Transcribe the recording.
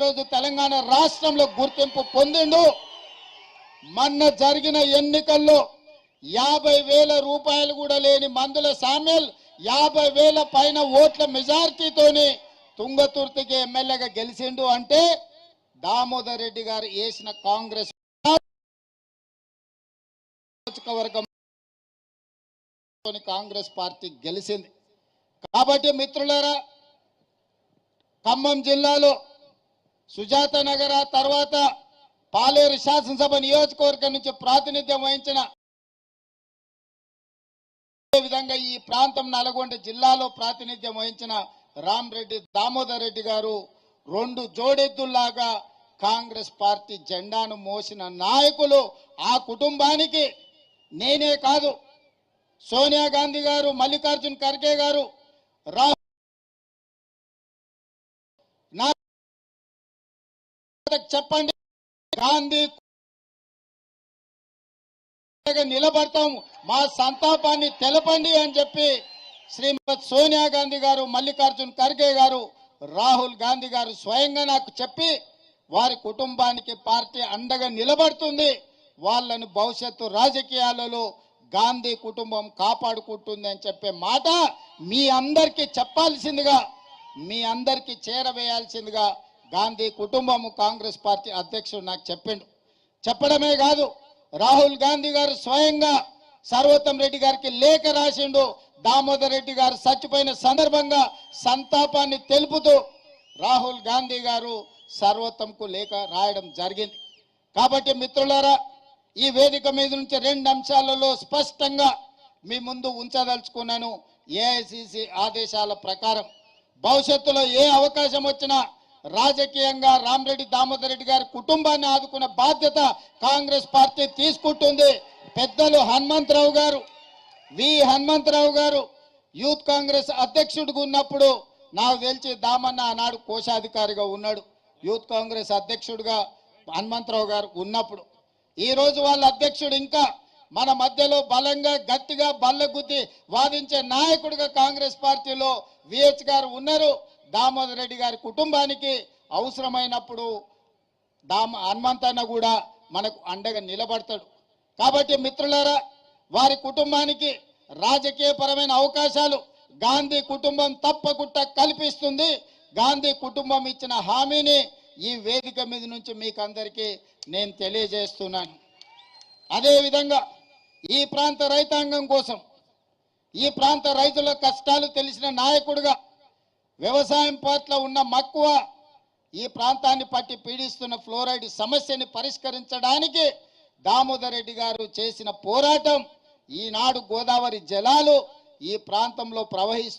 ఈరోజు తెలంగాణ రాష్ట్రంలో గుర్తింపు పొందిండు. మొన్న జరిగిన ఎన్నికల్లో యాభై వేల రూపాయలు కూడా లేని మందుల సామ్యల్ యాభై వేల పైన ఓట్ల మెజార్టీతోని తుంగతుర్తికి ఎమ్మెల్యేగా గెలిచిండు అంటే దామోదర్ రెడ్డి గారు వేసిన కాంగ్రెస్ నియోజకవర్గం కాంగ్రెస్ పార్టీ గెలిచింది. కాబట్టి మిత్రులారా ఖమ్మం జిల్లాలో సుజాత నగర తర్వాత పాలేరు శాసనసభ నియోజకవర్గం నుంచి ప్రాతినిధ్యం వహించిన అదే విధంగా ఈ ప్రాంతం నల్గొండ జిల్లాలో ప్రాతినిధ్యం వహించిన రామరెడ్డి దామోదర్ రెడ్డి గారు రెండు జోడెద్దుల్లాగా కాంగ్రెస్ పార్టీ జెండాను మోసిన నాయకులు ఆ కుటుంబానికి నేనే కాదు. సోనియా గాంధీ గారు మల్లికార్జున్ ఖర్గే గారు రా చెప్పండి. గాంధీ నిలబడతాం మా సంతాపాన్ని తెలపండి అని చెప్పి శ్రీమతి సోనియా గాంధీ గారు మల్లికార్జున్ ఖర్గే గారు రాహుల్ గాంధీ గారు స్వయంగా నాకు చెప్పి వారి కుటుంబానికి పార్టీ అండగా నిలబడుతుంది. వాళ్ళను భవిష్యత్తు రాజకీయాలలో గాంధీ కుటుంబం కాపాడుకుంటుంది అని చెప్పే మాట మీ అందరికీ చెప్పాల్సిందిగా మీ అందరికీ చేరవేయాల్సిందిగా గాంధీ కుటుంబము కాంగ్రెస్ పార్టీ అధ్యక్షుడు నాకు చెప్పిండు. చెప్పడమే కాదు రాహుల్ గాంధీ గారు స్వయంగా సర్వోత్తం రెడ్డి గారికి లేఖ రాసిండు. దామోదర్ రెడ్డి గారు చచ్చిపోయిన సందర్భంగా సంతాపాన్ని తెలుపుతూ రాహుల్ గాంధీ గారు సర్వోత్తంకు లేఖ రాయడం జరిగింది. కాబట్టి మిత్రులారా ఈ వేదిక మీద నుంచి రెండు అంశాలలో స్పష్టంగా మీ ముందు ఉంచదలుచుకున్నాను. ఏఐసిసి ఆదేశాల ప్రకారం భవిష్యత్తులో ఏ అవకాశం వచ్చినా రాజకీయంగా రామరెడ్డి దామోదర్ రెడ్డి గారి కుటుంబాన్ని ఆదుకున్న బాధ్యత కాంగ్రెస్ పార్టీ తీసుకుంటుంది. పెద్దలు హనుమంతరావు గారు వి హనుమంతరావు గారు యూత్ కాంగ్రెస్ అధ్యక్షుడిగా ఉన్నప్పుడు నాకు తెలిసి దామన్న ఆనాడు కోశాధికారిగా ఉన్నాడు. యూత్ కాంగ్రెస్ అధ్యక్షుడిగా హనుమంతరావు గారు ఉన్నప్పుడు. ఈ రోజు వాళ్ళ అధ్యక్షుడు ఇంకా మన మధ్యలో బలంగా గట్టిగా బల్లగుద్ది వాదించే నాయకుడిగా కాంగ్రెస్ పార్టీలో విహెచ్ గారు ఉన్నారు. దామోదర్ రెడ్డి గారి కుటుంబానికి అవసరమైనప్పుడు దామ హనుమంతన్న కూడా మనకు అండగా నిలబడతాడు. కాబట్టి మిత్రులారా వారి కుటుంబానికి రాజకీయపరమైన అవకాశాలు గాంధీ కుటుంబం తప్పకుండా కల్పిస్తుంది. గాంధీ కుటుంబం ఇచ్చిన హామీని ఈ వేదిక మీద నుంచి మీకు అందరికీ నేను తెలియజేస్తున్నాను. అదేవిధంగా ఈ ప్రాంత రైతాంగం కోసం ఈ ప్రాంత రైతుల కష్టాలు తెలిసిన నాయకుడుగా వ్యవసాయం పట్ల ఉన్న మక్కువ ఈ ప్రాంతాన్ని పట్టి పీడిస్తున్న ఫ్లోరైడ్ సమస్యని పరిష్కరించడానికి దామోదర్ రెడ్డి గారు చేసిన పోరాటం ఈనాడు గోదావరి జలాలు ఈ ప్రాంతంలో ప్రవహిస్తూ